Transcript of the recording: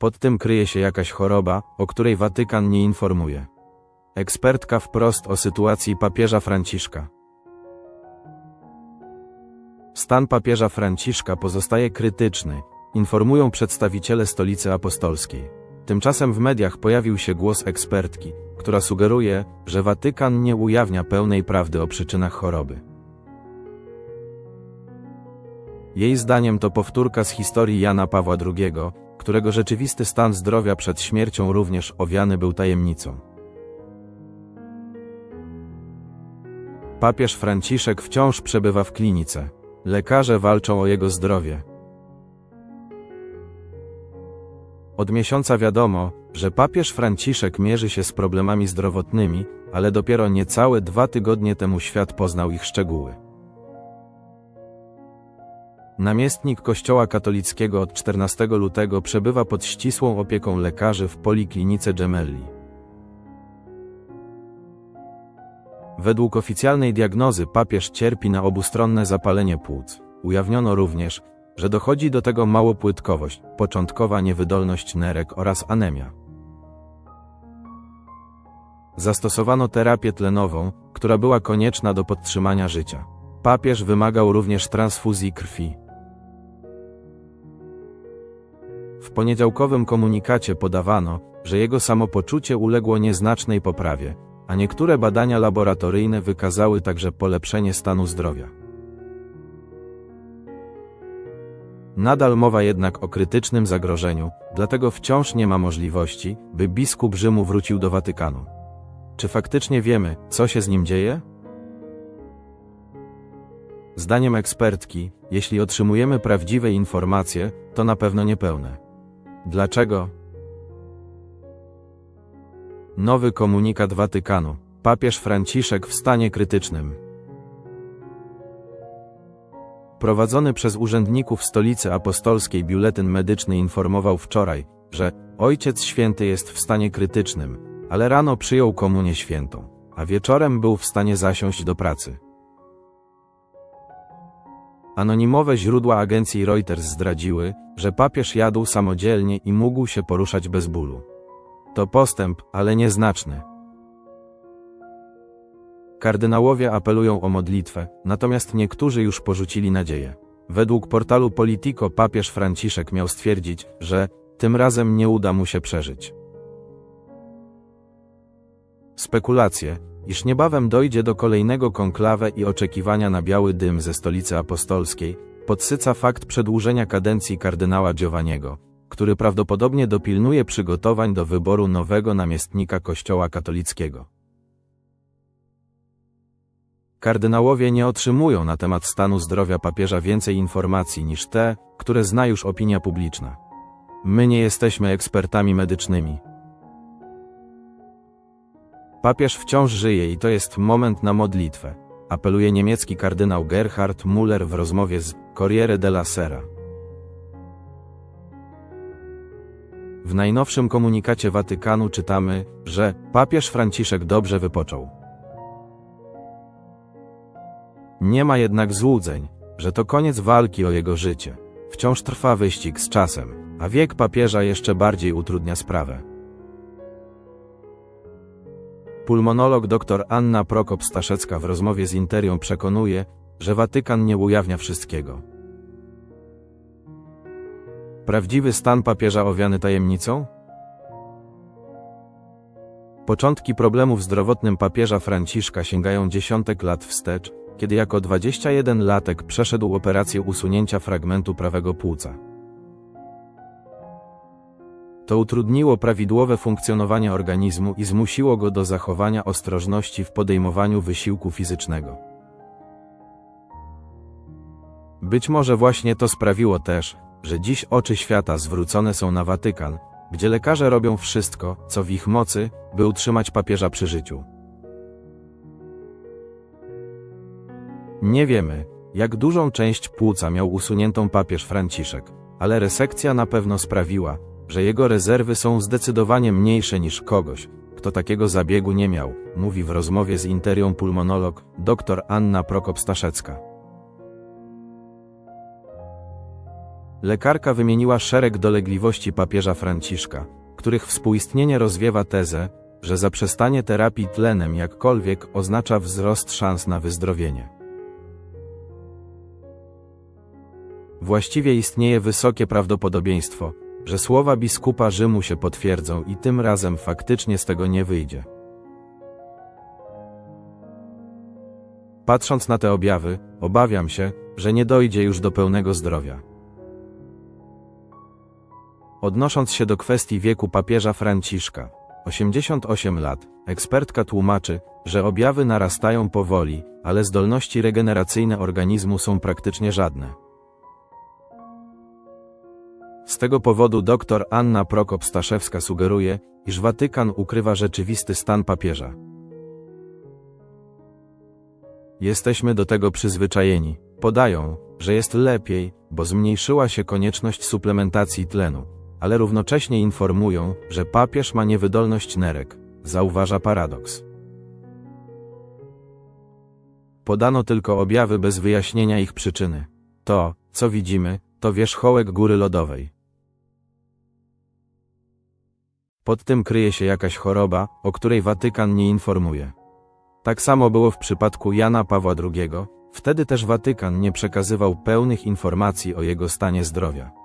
Pod tym kryje się jakaś choroba, o której Watykan nie informuje. Ekspertka wprost o sytuacji papieża Franciszka. Stan papieża Franciszka pozostaje krytyczny, informują przedstawiciele Stolicy Apostolskiej. Tymczasem w mediach pojawił się głos ekspertki, która sugeruje, że Watykan nie ujawnia pełnej prawdy o przyczynach choroby. Jej zdaniem to powtórka z historii Jana Pawła II, którego rzeczywisty stan zdrowia przed śmiercią również owiany był tajemnicą. Papież Franciszek wciąż przebywa w klinice. Lekarze walczą o jego zdrowie. Od miesiąca wiadomo, że papież Franciszek mierzy się z problemami zdrowotnymi, ale dopiero niecałe dwa tygodnie temu świat poznał ich szczegóły. Namiestnik Kościoła katolickiego od 14 lutego przebywa pod ścisłą opieką lekarzy w poliklinice Gemelli. Według oficjalnej diagnozy papież cierpi na obustronne zapalenie płuc. Ujawniono również, że dochodzi do tego małopłytkowość, początkowa niewydolność nerek oraz anemia. Zastosowano terapię tlenową, która była konieczna do podtrzymania życia. Papież wymagał również transfuzji krwi. W poniedziałkowym komunikacie podawano, że jego samopoczucie uległo nieznacznej poprawie, a niektóre badania laboratoryjne wykazały także polepszenie stanu zdrowia. Nadal mowa jednak o krytycznym zagrożeniu, dlatego wciąż nie ma możliwości, by biskup Rzymu wrócił do Watykanu. Czy faktycznie wiemy, co się z nim dzieje? Zdaniem ekspertki, jeśli otrzymujemy prawdziwe informacje, to na pewno niepełne. Dlaczego? Nowy komunikat Watykanu. Papież Franciszek w stanie krytycznym. Prowadzony przez urzędników stolicy apostolskiej biuletyn medyczny informował wczoraj, że Ojciec Święty jest w stanie krytycznym, ale rano przyjął komunię świętą, a wieczorem był w stanie zasiąść do pracy. Anonimowe źródła agencji Reuters zdradziły, że papież jadł samodzielnie i mógł się poruszać bez bólu. To postęp, ale nieznaczny. Kardynałowie apelują o modlitwę, natomiast niektórzy już porzucili nadzieję. Według portalu Politico papież Franciszek miał stwierdzić, że tym razem nie uda mu się przeżyć. Spekulacje, iż niebawem dojdzie do kolejnego konklawę i oczekiwania na biały dym ze stolicy apostolskiej, podsyca fakt przedłużenia kadencji kardynała Giovanniego, który prawdopodobnie dopilnuje przygotowań do wyboru nowego namiestnika Kościoła katolickiego. Kardynałowie nie otrzymują na temat stanu zdrowia papieża więcej informacji niż te, które zna już opinia publiczna. My nie jesteśmy ekspertami medycznymi. Papież wciąż żyje i to jest moment na modlitwę, apeluje niemiecki kardynał Gerhard Müller w rozmowie z Corriere della Sera. W najnowszym komunikacie Watykanu czytamy, że papież Franciszek dobrze wypoczął. Nie ma jednak złudzeń, że to koniec walki o jego życie. Wciąż trwa wyścig z czasem, a wiek papieża jeszcze bardziej utrudnia sprawę. Pulmonolog dr Anna Prokop-Staszecka w rozmowie z Interią przekonuje, że Watykan nie ujawnia wszystkiego. Prawdziwy stan papieża owiany tajemnicą? Początki problemów zdrowotnym papieża Franciszka sięgają dziesiątek lat wstecz, kiedy jako 21-latek przeszedł operację usunięcia fragmentu prawego płuca. To utrudniło prawidłowe funkcjonowanie organizmu i zmusiło go do zachowania ostrożności w podejmowaniu wysiłku fizycznego. Być może właśnie to sprawiło też, że dziś oczy świata zwrócone są na Watykan, gdzie lekarze robią wszystko, co w ich mocy, by utrzymać papieża przy życiu. Nie wiemy, jak dużą część płuca miał usuniętą papież Franciszek, ale resekcja na pewno sprawiła, że jego rezerwy są zdecydowanie mniejsze niż kogoś, kto takiego zabiegu nie miał, mówi w rozmowie z Interią pulmonolog dr Anna Prokop-Staszecka. Lekarka wymieniła szereg dolegliwości papieża Franciszka, których współistnienie rozwiewa tezę, że zaprzestanie terapii tlenem jakkolwiek oznacza wzrost szans na wyzdrowienie. Właściwie istnieje wysokie prawdopodobieństwo, że słowa biskupa Rzymu się potwierdzą i tym razem faktycznie z tego nie wyjdzie. Patrząc na te objawy, obawiam się, że nie dojdzie już do pełnego zdrowia. Odnosząc się do kwestii wieku papieża Franciszka, 88 lat, ekspertka tłumaczy, że objawy narastają powoli, ale zdolności regeneracyjne organizmu są praktycznie żadne. Tego powodu dr Anna Prokop-Staszewska sugeruje, iż Watykan ukrywa rzeczywisty stan papieża. Jesteśmy do tego przyzwyczajeni. Podają, że jest lepiej, bo zmniejszyła się konieczność suplementacji tlenu, ale równocześnie informują, że papież ma niewydolność nerek, zauważa paradoks. Podano tylko objawy bez wyjaśnienia ich przyczyny. To, co widzimy, to wierzchołek góry lodowej. Pod tym kryje się jakaś choroba, o której Watykan nie informuje. Tak samo było w przypadku Jana Pawła II, wtedy też Watykan nie przekazywał pełnych informacji o jego stanie zdrowia.